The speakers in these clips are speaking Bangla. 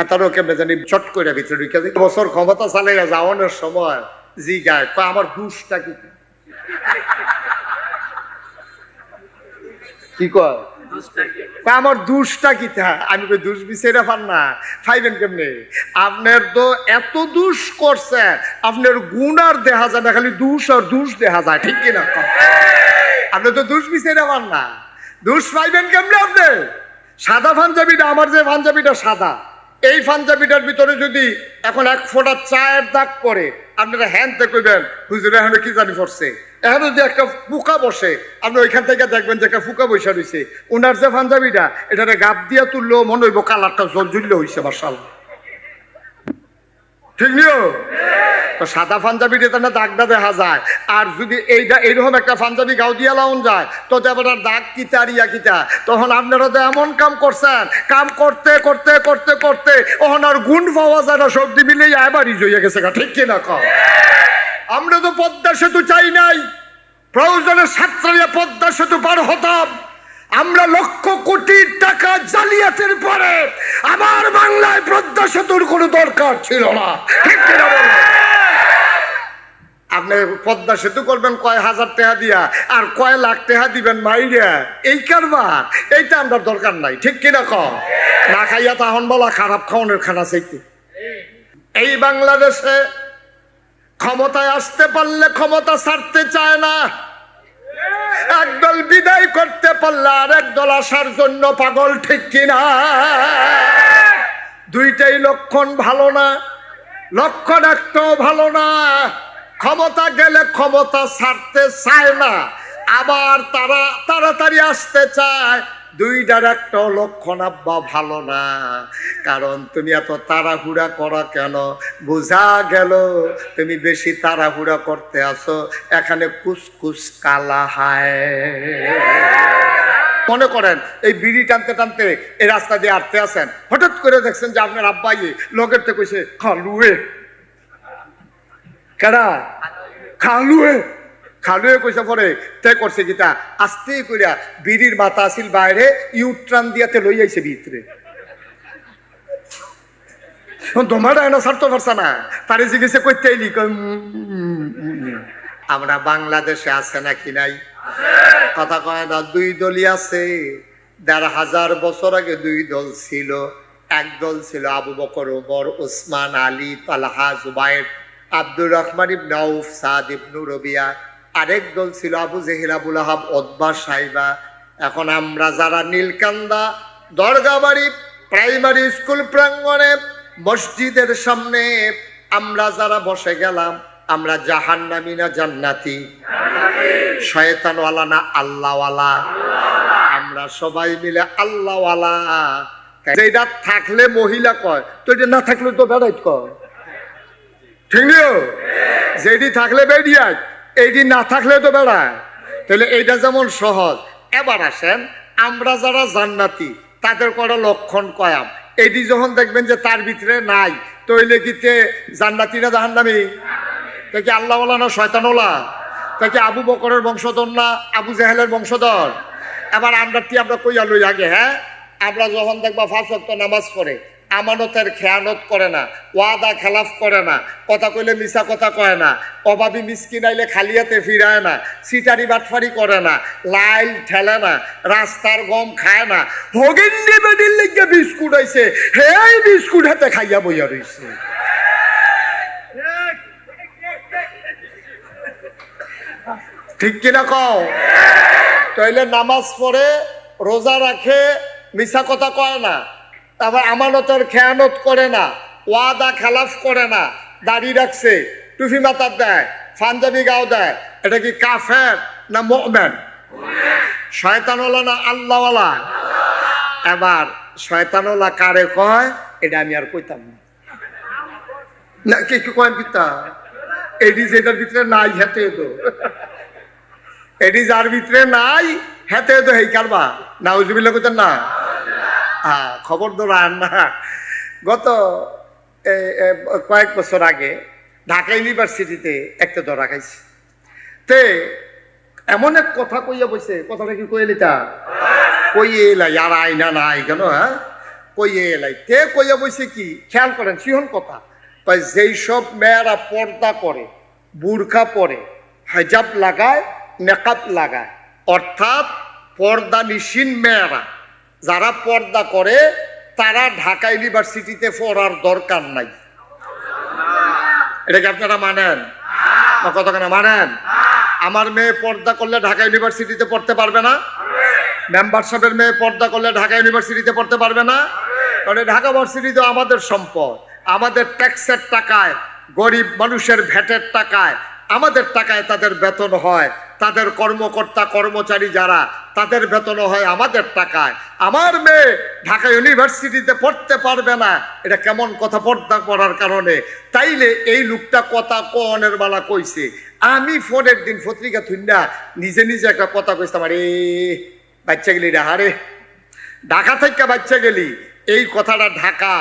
হ্যাঁ তারও কেমনে জানি চট করে ভিতরে ঢুকে যায়। বছর ক্ষমতা চালিয়ে যাওয়ানোর সময় জি গায় আমার দুষটা কি? কি কয়? আমার দুষটা কি? তা আমি কই দুষ বিচারে পান না। খাইবেন কেমনে? আপনার তো এত দুষ করছে আপনার গুণ আর দেখা যায় না খালি দুষ আর দুষ দেখা যায় ঠিক কিনা? আপনি তো দুষ বিচারে পান না। দুষ পাইবেন কেমনে আপনি? সাদা পাঞ্জাবিটা আমার যে পাঞ্জাবিটা সাদা। এই পাঞ্জাবিটার ভিতরে যদি এখন এক ফোঁটা চায়ের দাগ পড়ে, আপনারা হ্যান্ডতে কইবেন, হুজুর, এখন কি জানি পড়ছে? এখন যদি একটা ফুকা বসে, আপনি ওইখান থেকে দেখবেন যে একটা ফুকা বসে রয়েছে ওনার যে পাঞ্জাবিটা এটা গাপ দিয়া তুললো মনে হইব কালারটা জল জুললে হয়েছে মার্শাল ঠিক নিও? তো সাদা পাঞ্জাবির এটা না দাগটা দেখা যায়। আর যদি এইটা এইরকম একটা পাঞ্জাবি গাও দিয়া লাউন যায়, তো দেবতার দাগ কিতা আর ইয়া কিতা? তখন আপনারা তো এমন কাম করছেন। কাম করতে করতে করতে করতে ওখান আর গুণ পাওয়া যায় না, সবজি মিলে এবারই জইয়া গেছে ঠিক কিনা কম আমরা তো পদ্মা সেতু চাই নাই। প্রয়োজনে সাতটারিয়া পদ্মা সেতু পার হতাম। আমরা লক্ষ কোটি টাকা জালিয়াতের পরে আমার বাংলায় পদ্মা সেতুর কোনো দরকার ছিল না। আপনি পদ্মা সেতু করবেন কয় হাজার টাকা দিয়া, আর কয় লাখ টাকা দিবেন মাইরিয়া এই কারবার, এইটা আমরা দরকার নাই, ঠিক কিনা কম না খাইয়া তাহন বলা খারাপ খাওয়ানোর খানা চাইতে। এই বাংলাদেশে ক্ষমতায় আসতে পারলে ক্ষমতা ছাড়তে চায় না। একদল বিদায় করতে পারলে আর একদল আসার জন্য পাগল ঠিক কিনা? দুইটাই লক্ষণ ভালো না, লক্ষণ একটাও ভালো না। ক্ষমতা গেলে ক্ষমতা ছাড়তে চায় না, আবার তারা তাড়াতাড়ি আসতে চায় দুইটার একটা লক্ষণ আব্বা ভালো না। কারণ তুমি এত তাড়াহুড়া করা কেন? বোঝা গেল তুমি বেশি তাড়াহুড়া করতে আসো এখানে কুসকুস কালা হায়। মনে করেন, এই বিড়ি টানতে টানতে এই রাস্তা দিয়ে আটতে আসেন হঠাৎ করে দেখছেন যে আপনার আব্বাই লোকের তো কইছে খালুয়ে। কেডা? খালুয়ে। খালুয়ে কইছে পরে তে করছে কিতা আস্তে কইরা বিড়ির মাথা আসিল বাইরে ইউট্রান দিয়াতে লই আইছে ভিতরে তোমারটা এনে ছাড়তে পারছে না তারে জিজ্ঞেসে করতে। আমরা বাংলাদেশে আছে নাকি নাই? কথা কয় না, দুই দলই আছে। দেড় হাজার বছর আগে দুই দল ছিল, এক দল ছিল আবু বকর, ওমর, ওসমান, আলী, তালহা, জুবাইর, আব্দুর রহমান ইবনে আউফ, সাদ ইবনু রবিয়া। আরেক দল ছিল আবু জেহিল আবুল আহাব ওদবা সাইবা। এখন আমরা যারা নীলকান্দা, দরগাবাড়ি প্রাইমারি স্কুল প্রাঙ্গণে, মসজিদের সামনে আমরা যারা বসে গেলাম, আমরা জাহান্নামি না জান্নাতি? শয়তানওয়ালা না আল্লাহওয়ালা? আমরা সবাই মিলে আল্লাহওয়ালা। যেটা থাকলে মহিলা কয়, তো এটা না থাকলে তো বেড়াইত কয়। ঠিক যেটি থাকলে বেরিয়ায় এইটি না থাকলে তো বেড়ায়। তাহলে এইটা যেমন সহজ। এবার আসেন, আমরা যারা জান্নাতি, তাদের করা লক্ষণ কয়াম? এইটি যখন দেখবেন যে তার ভিতরে নাই তৈলে কিতে জান্নাতি না জাহান্নামি? তা কি আল্লাহওয়ালা না শয়তানওয়ালা? তা কি আবু বকরের বংশধর না আবু জাহেলের বংশধর? এবার আমরা কি আমরা কইয়া লই আগে হ্যাঁ? আমরা যখন দেখবা ফাঁস নামাজ পড়ে আমানতের খেয়ানত করে না, ওয়াদা খেলাফ করে না, কথা কইলে মিশা কথা কয় না অভাবী মিসকিন আইলে খালিয়াতে ফিরায় না, সিটারি বাটফারি করে না, লাইল ঠেলে না, রাস্তার গম খায় না হগিন্ডি বেডির লিগে বিস্কুট আইছে হেই বিস্কুট হাতে খাইয়া বইয়া রইছে। ঠিক কিনা কও? তাইলে নামাজ পড়ে, রোজা রাখে, মিছা কথা কয় না তারপর আমানতের খেয়ানত করে না, ওয়াদা খেলাফ করে না, দাড়ি রাখছে টুফি মাতার দেয়, পাঞ্জাবি গাও দেয়, এটা কি কাফের না মোমেন? শয়তানওয়ালা না আল্লাহওয়ালা? এবার শয়তানওয়ালা কারে কয়? এটা আমি আর কইতাম না। না, কি কি কয় পিতা এডি যেটার ভিতরে নাই হেতে তো এডি যার ভিতরে নাই হেতে তো হেই কারবা না উজুবিল্লা কইতেন না। খবর দৌড়ান না গত কয়েক বছর আগে ঢাকা ইউনিভার্সিটিতে একটা ধরা খাইছি তে, এমন এক কথা কইয়া বইছে, কথাটা কি কইলি তা কইয়ে এলা ইয়ার আইনা নাই কেন হ্যাঁ? কইয়ে এলাই। তে কইয়া বইছে কি, খেয়াল করেন, সিহন কথা। কয়, যেই সব মেয়েরা পর্দা করে, বুরখা পরে, হেজাব লাগায়, মেকআপ লাগায়, অর্থাৎ পর্দা নিশিন মেয়েরা যারা পর্দা করে, তারা ঢাকা ইউনিভার্সিটিতে পড়ার দরকার নাই। এটা কি আপনারা মানেন? কতখানা মানেন? আমার মেয়ে পর্দা করলে ঢাকা ইউনিভার্সিটিতে পড়তে পারবে না? মেম্বার সাহেবের মেয়ে পর্দা করলে ঢাকা ইউনিভার্সিটিতে পড়তে পারবে না? কারণ ঢাকা ভার্সিটি তো আমাদের সম্পদ। আমাদের ট্যাক্সের টাকায়, গরিব মানুষের ভ্যাটের টাকায়, আমাদের টাকায় তাদের বেতন হয়। তাদের কর্মকর্তা, কর্মচারী যারা তাদের বেতন হয় আমাদের টাকায়। আমার মেয়ে ঢাকা ইউনিভার্সিটিতে পড়তে পারবে না। এটা কেমন কথা পর্দা করার কারণে। তাইলে এই লোকটা কথা কনের বেলা কইছে। আমি ফোনের দিন পত্রিকা থুন্ডা নিজে নিজে একটা কথা কইতাম আরে বাচ্চা গেলি রে হারে ঢাকা থেকে বাচ্চা গেলি। এই কথাটা ঢাকা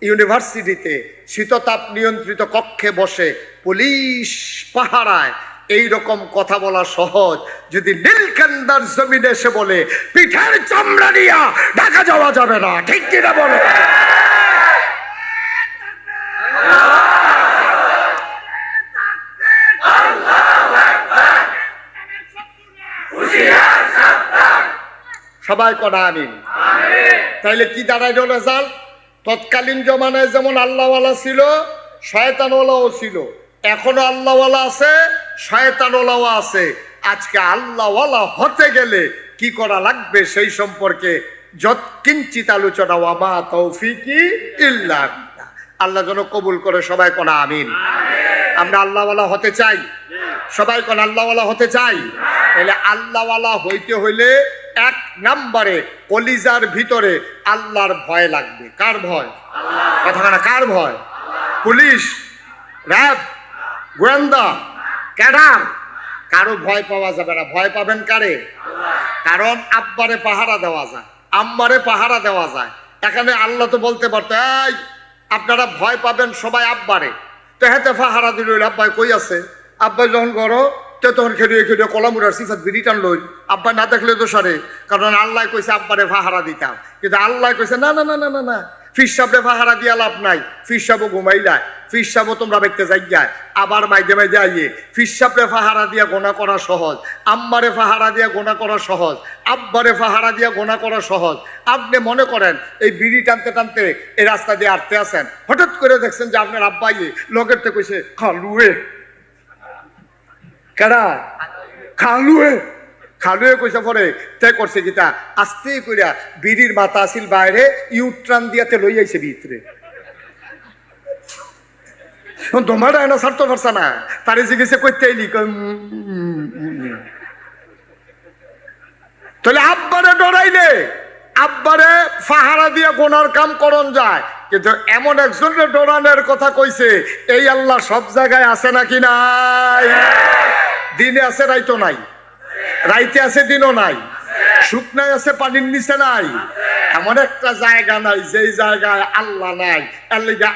ইউনিভার্সিটিতে শীততাপ নিয়ন্ত্রিত কক্ষে বসে পুলিশ পাহারায়। এই রকম কথা বলা সহজ। যদি নীলকান্দার জমিনে এসে বলে, পিঠের চামড়া নিয়া ঢাকা যাওয়া যাবে না ঠিক কিনা বলে? সবাই কটা আমিন? তাইলে কি দাঁড়াইল রেজাল্ট তৎকালীন জমানায় যেমন আল্লাহওয়ালা ছিল, শয়তানওয়ালাও ছিল। এখনও আল্লাহওয়ালা আছে, শয়তানওয়ালাও আছে। আজকে আল্লাহওয়ালা হতে গেলে কি করা লাগবে সেই সম্পর্কে যত কিঞ্চিত আলোচনা ওয়ামা তৌফিকি ইল্লা আল্লাহ যেন কবুল করে সবাই কোনা আমিন। আমরা আল্লাহওয়ালা হতে চাই। সবাই কোন আল্লাহওয়ালা হতে চাই? তাহলে আল্লাহওয়ালা হইতে হইলে এক নাম্বারে কলিজার ভিতরে আল্লাহর ভয় লাগবে। কার ভয়? কথা না কার ভয়? পুলিশ র্যাব গোয়েন্দা ক্যাডার। কারও ভয় পাওয়া যাবে না। ভয় পাবেন কারে? কারণ আব্বারে পাহারা দেওয়া যায়, আম্মারে পাহারা দেওয়া যায়। এখানে আল্লাহ তো বলতে পারতো, এই, আপনারা ভয় পাবেন সবাই আব্বারে। তো হেতে পাহারা দিল আব্বাই কই আছে? আব্বাই যখন করো তো তখন খেলিয়ে খেলিয়ে কলামুরার সিফাত বিরিটান লই। আব্বা না দেখলে তো সরে কারণ আল্লাহ কইছে আব্বারে পাহারা দিতাম। কিন্তু আল্লাহ কইছে, না না না না না না ফির সাবরে পাহারা দিয়া লাভ নাই। ফির সাবও ঘুমাইলায়। ফির সাবও তোমরা দেখতে যাই যায় আবার মাইদে মাইদে আইয়ে। ফির সাবরে পাহারা দিয়া গোনা করা সহজ। আম্মারে পাহারা দিয়া গোনা করা সহজ। আব্বারে পাহারা দিয়া গোনা করা সহজ। আপনি মনে করেন, এই বিড়ি টানতে টানতে এই রাস্তা দিয়ে আটতে আসেন হঠাৎ করে দেখছেন যে আপনার আব্বাইয়ে লগের থেকে কইছে, খালুয়ে। কেডা? খালুয়ে। খালুয়ে কইছে পরে, তে করছে গীতা, আস্তে কইরা বিড়ির মাথা আসিল বাইরে ইউট্রান দিয়াতে লই আইছে ভিতরে। তোমার এনা ছাড়তে পারছে না, তারে জিজ্ঞেসে করতে উম। তাহলে আব্বারে ডরাইলে, আব্বারে ফাহারা দিয়ে গোনার কাম করন যায়, কিন্তু এমন একজনের ডরানোর কথা কইছে, এই আল্লাহ সব জায়গায় আছে নাকি নাই? দিনে আছে রাইতো নাই। রাইতে আছে দিনও নাই। শুকনায় আছে পানির নিচে নাই। এমন একটা জায়গা নাই, যেই জায়গায় আল্লাহ নাই।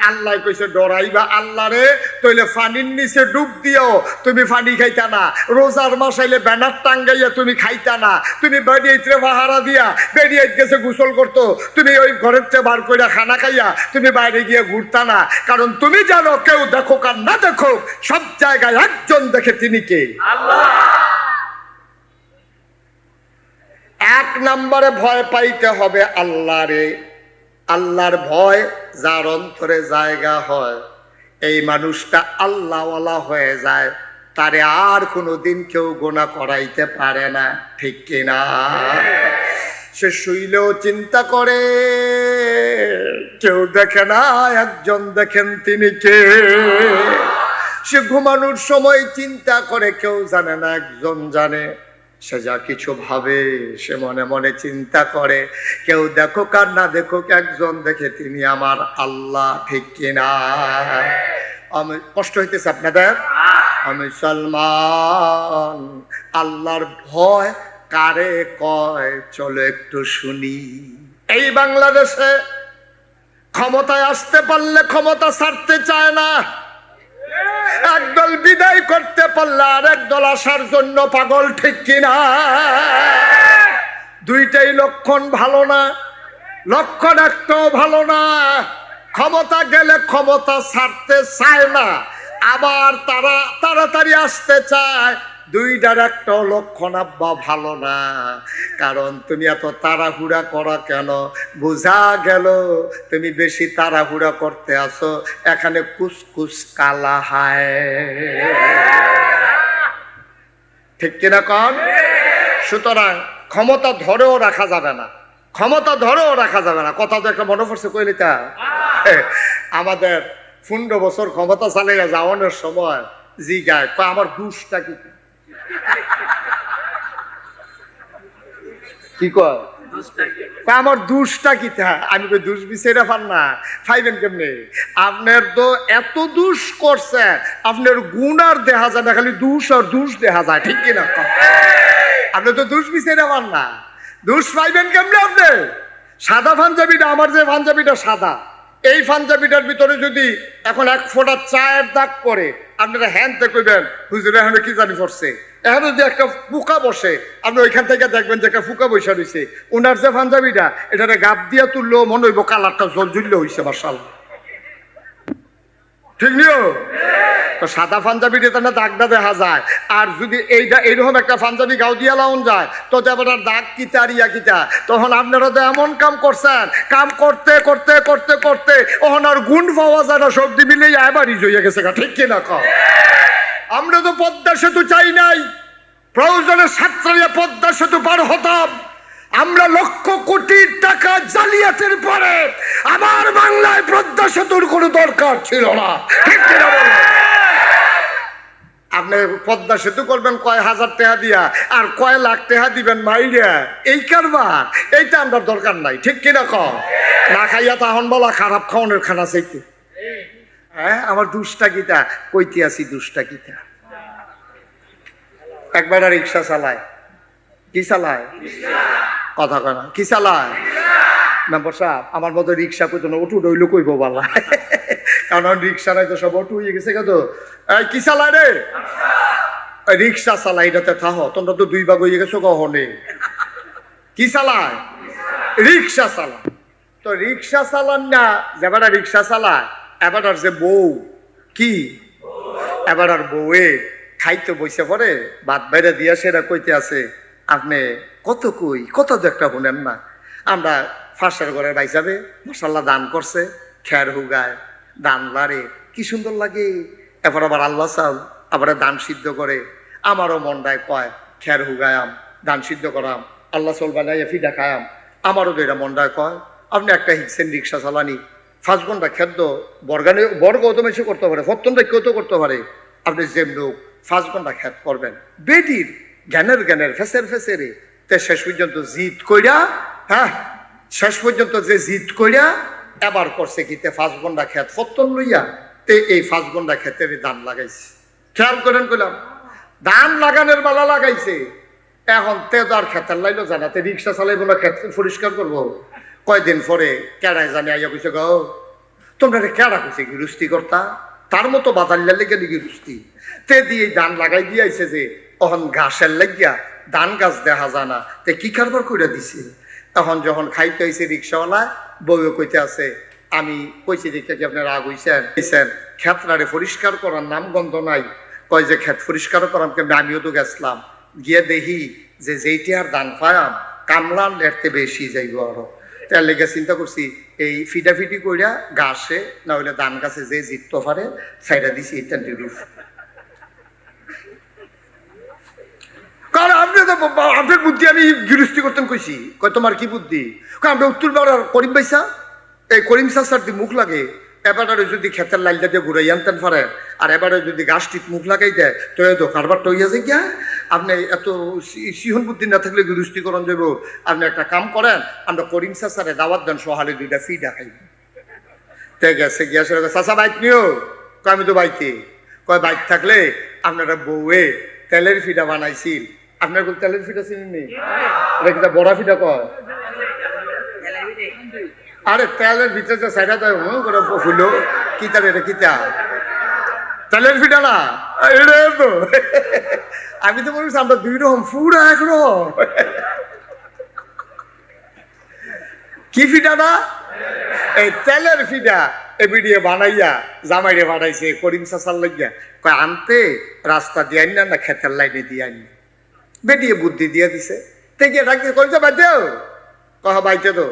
আল্লাহ কইছে, ডরাইবা আল্লাহ রে, তইলে পানির নিচে ডুব দিও। তুমি পানি খাইতা না। রোজার মাস আইলে ব্যানার টাঙ্গাইয়া তুমি খাইতা না। তুমি বেরিয়েছে পাহারা দিয়া বেরিয়ে গেছে গোসল করতো। তুমি ওই ঘরের চেয়ে বার কইরা খানা খাইয়া, তুমি বাইরে গিয়ে ঘুরতা না। কারণ তুমি জানো, কেউ দেখো কার না দেখো সব জায়গায় একজন দেখে তিনি কে? এক নম্বরে ভয় পাইতে হবে আল্লাহরে আল্লাহর ভয় যার অন্তরে জায়গা হয়, এই মানুষটা আল্লাহওয়ালা হয়ে যায়, তারে আর কোনোদিন কেউ গোনা করাইতে পারে না, ঠিক কিনা সে শুইলেও চিন্তা করে, কেউ দেখে না, একজন দেখেন তিনি কে? সে ঘুমানোর সময় চিন্তা করে, কেউ জানে না, একজন জানে। সে যা কিছু ভাবে, সে মনে মনে চিন্তা করে। কেউ দেখো কার না দেখো একজন দেখে তিনি আমার আল্লাহ, ঠিক কিনা আমি কষ্ট হইতেছে আপনাদের? আমি সলমান আল্লাহর ভয় কারে কয়? চলো একটু শুনি। এই বাংলাদেশে ক্ষমতায় আসতে পারলে ক্ষমতা ছাড়তে চায় না। একদল বিদায় করতে পারলে আর একদল আসার জন্য পাগল ঠিক কিনা? দুইটাই লক্ষণ ভালো না, লক্ষণ একটাও ভালো না। ক্ষমতা গেলে ক্ষমতা ছাড়তে চায় না, আবার তারা তাড়াতাড়ি আসতে চায়। দুইটার একটা লক্ষণ আব্বা ভালো না। কারণ তুমি এত তাড়াহুড়া করা কেন? বোঝা গেল তুমি বেশি তাড়াহুড়া করতে আসো এখানে কুসকুস কালা হায়। ঠিক কিনা কন? সুতরাং ক্ষমতা ধরেও রাখা যাবে না। ক্ষমতা ধরেও রাখা যাবে না। কথা তো একটা মনে পড়ছে কইলি তা? আমাদের পনেরো বছর ক্ষমতা চালিয়ে যাওয়ানোর সময় জি গায় আমার দুষটা কি? কি কয়? আমার দুষটা কি তা আমি কই দুষ বিচারে পান না? ফাইবেন কেমনে? আপনার তো এত দুষ করছে আপনার গুণ আর দেখা যায় না খালি দুষ আর দুষ দেখা যায় ঠিক কিনা? আপনি তো দুষ বিচারে পান না। দুষ পাইবেন কেমনে আপনি? সাদা পাঞ্জাবিটা আমার যে পাঞ্জাবিটা সাদা এই পাঞ্জাবিটার ভিতরে যদি এখন এক ফোঁটা চায়ের দাগ পরে আপনারা হ্যান তে কইবেন হুজুর এখানে কি জানি পড়ছে? এখানে যদি একটা পোকা বসে, আপনি ওইখান থেকে দেখবেন যে একটা পোকা বসে রয়েছে ওনার যে পাঞ্জাবিটা, এটারে গাপ দিয়া তুললো, মনে হইব কালারটা জল জুল্লে হইছে মার্শাল ঠিক নিও? তো সাদা পাঞ্জাবির এটা দাগটা দেখা যায়। আর যদি এইটা এইরকম একটা পাঞ্জাবি গাও দিয়া লাউন যায়, তো এবার দাগ কিতা আর ইয়া কিতা, তখন আপনারা তো এমন কাম করছেন। কাম করতে করতে করতে করতে ওখান আর গুণ পাওয়া যায় না, সবজি মিলে এবারই জইয়া গেছে ঠিক কিনা কম আমরা তো পদ্মা সেতু চাই নাই। প্রয়োজনে সাতটারিয়া পদ্মা সেতু পার হতাম। আমরা লক্ষ কোটি টাকা জালিয়াতের পরে আমার বাংলায় পদ্মা সেতুর কোনো দরকার ছিল না। ঠিক? আপনি পদ্মা সেতু করবেন কয় হাজার টাকা দিয়া, আর কয় লাখ টাকা দিবেন মাইরিয়া এই কারবার, এইটা আমরা দরকার নাই। ঠিক কিনা কম না খাইয়া তাহন বলা খারাপ খাওয়ানোর খানা চাইতে। হ্যাঁ আমার দুষ্টা গীতা, কইতে আছি দুষ্টা গীতা। একবার রিক্সা চালায়। কি চালায়? কথা কয় কি চালায়? মেম্বার সাহেব, আমার মতো রিক্সা কইতো না, ওটু কইব বালা। কারণ রিক্সা নাই তো সব অটু হয়ে গেছে কত কি চালায় রে? রিক্সা চালাই এটাতে থাহ, তোমরা তো দুই ভাগ হয়ে গেছো কখনে কি চালায়? রিক্সা চালায়। তো রিক্সা চালান না, যেবার রিক্সা চালায় এবার আর যে বউ, কি? এবার আর বউয়ে খাইতে বসে পরে, ভাত বাইরে দিয়া সেটা কইতে আছে, আপনি কত কই, কত তো একটা শুনেন না। আমরা ফাঁসের ঘরের ভাই যাবে মশাল্লা দান করছে, খের হুগায়, দান লারে, কি সুন্দর লাগে। এবার আবার আল্লাহ সাল আবার দান সিদ্ধ করে। আমারও মনটায় কয়, খের হুগায়াম দান সিদ্ধ করাম, আল্লাহ চল বানাইয়া ফিডা খায়াম। আমারও তো এটা মনটায় কয়, আপনি একটা হিকসেন রিক্সা চালানি ফার্স্ট ঘণ্টা খেদ্য বর্গানে, বর্গ তো বেশি করতে পারে ফত্তনটা কেউ তো করতে পারে। আপনি যেম লোক ফার্স্ট ঘণ্টা খ্যাত করবেন। বেটির জ্ঞানের জ্ঞানের, ফেসের ফেসেরে। তে শেষ পর্যন্ত জিত কইরা হ্যাঁ শেষ পর্যন্ত যে জিত কইরা, এবার করছে কি, তে ফার্স্ট ঘণ্টা খ্যাত ফত্তন লইয়া তে এই ফার্স্ট ঘণ্টা ক্ষেতের দান লাগাইছে। খেয়াল করেন কইলাম ধান লাগানোর বেলা লাগাইছে। এখন তে তো আর খেতের লাইলো জানাতে, রিক্সা চালাইবো না ক্ষেত পরিষ্কার করব। কয়দিন পরে কেড়ায় জানি আইয়া কইছে গো, তোমরা কেড়া কইছে গিরুস্তি করতা? তার মতো বাতাল্লার লেগে নি গিরুস্তি তে দিয়ে ধান লাগাই দিয়াইছে যে, অহন ঘাসের লাগিয়া ধান গাছ দেখা যায় না। তে কি কারবার কইরা দিছে? তখন যখন খাইতে হয়েছে রিক্সাওয়ালা বউয়ে কইতে আছে, আমি কইছি দেখে কি আপনার রাগ হইছেন? হইছেন ক্ষেত্রারে পরিষ্কার করার নাম গন্ধ নাই। কয় যে ক্ষেত পরিষ্কার করাম কেমন? আমিও তো গেছিলাম। গিয়ে দেখি যে, যেইটি আর দান পায়াম কামলান এরতে বেশি যাইব আরও। তার লেগে চিন্তা করছি, এই ফিটাফিটি কইরা গাছে না হইলে ধান গাছে যে জিততে পারে সাইডা দিছি ইত্যাদি রূপ। কারণ আপনি তো বুদ্ধি আমি গৃহস্থী করতেন কইছি। কয়, তোমার কি বুদ্ধি? আমরা উত্তর পাড়ার করিম পাইসা এই করিম সাসার মুখ লাগে, এবারে যদি ক্ষেতের লাইলটা দিয়ে ঘুরাই আনতেন পারে আর এবারে যদি গাছটিত মুখ লাগাই দেয়, তো এই তো কারবার টইয়া যায় গিয়া, আপনি এত সিহন বুদ্ধি না থাকলে গৃহস্থী করণ যাব আপনি একটা কাম করেন, আমরা করিম সাসারে দাওয়াত দেন, সহালে দুইটা ফি দেখাই তে গেছে গিয়া সে চাচা, বাইক নিও। কয়, আমি তো বাইতে কয়, বাইক থাকলে আপনারা বউয়ে তেলের ফিটা বানাইছিল। আপনার কোন তেলের ফিটা চিনি এটা বড়া ফিটা কয়? আরে, তেলের ভিতরে সাইডা তো করে ফুলো। কিতা রে কিতা তেলের ফিটা না। তো। আমি তো বলছি আমরা দুই রকম পুরা একরকম কি ফিডা না? এই তেলের ফিডা এ ভিডিও বানাইয়া জামাইরে বানাইছে করিম সাসার লাগিয়া। কয় আনতে রাস্তা দিয়ে আইন না খেতের লাইনে দিয়ে আইন। বেটিয়ে বুদ্ধি দিয়ে দিছে। তেগিয়ে ডাকতে কইছে বাইতেও কহ বাইতে তো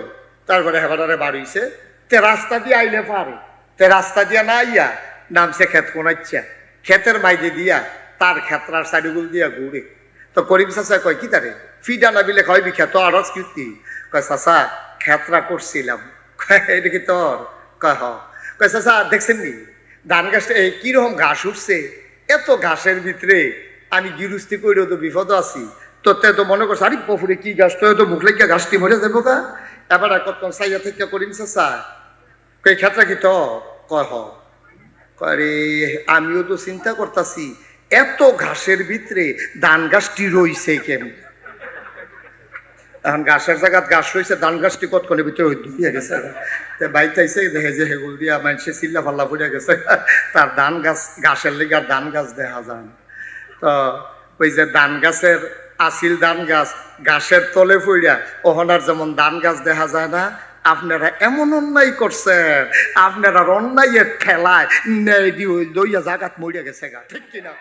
তারপরে হেবারে বাড়িছে। তে রাস্তা দিয়ে আইলে পারে। তে রাস্তা দিয়া না আইয়া নামছে ক্ষেত কোনাচ্ছা ক্ষেতের মাইজে দিয়া তার ক্ষেত্রার সাইডগুল দিয়া ঘুরে তো করিম চাচা কয়, কি তারে ফিডা কয় বিখ্যাত আরস কীর্তি কয়, চাচা, ক্ষেত্রা করছিলাম। কয় এটা কি তোর কয়, হ। কয়, চাচা, দেখছেন নি? ধান গাছটা এই কীরকম ঘাস উঠছে। এত ঘাসের ভিতরে আমি গিরুস্তি করেও তো বিপদ আছি। তো তে তো মনে করছে, আরে পফুরে কি গাছ তো তো মুখ লেগে গাছটি মরে যাব গা? এবার কত সাইয়া থেকে করিম চাচা কই ক্ষেত্রে কি তো কয়, হ। আরে আমিও তো চিন্তা করতেছি, এত ঘাসের ভিতরে ধান গাছটি রইছে কেমন? এখন ঘাসের জায়গাত ঘাস রয়েছে ধান গাছটি কতক্ষণের ভিতরে ডুবিয়ে গেছে? বাইতে আইসে দেখে যে হেগুল দিয়া মানুষে চিল্লা ফাল্লা পড়ে গেছে। তার ধান গাছ ঘাসের লেগে আর ধান গাছ দেখা যায় তো ওই যে ধান গাছের আসিল ধান গাছ ঘাসের তলে পড়িয়া ওহনার যেমন ধান গাছ দেখা যায় না আপনারা এমন অন্যায় করছেন, আপনারা অন্যায়ের ঠেলায় নেই দিয়ে লইয়া জাগাত মরিয়া গেছে গা, ঠিক কিনা?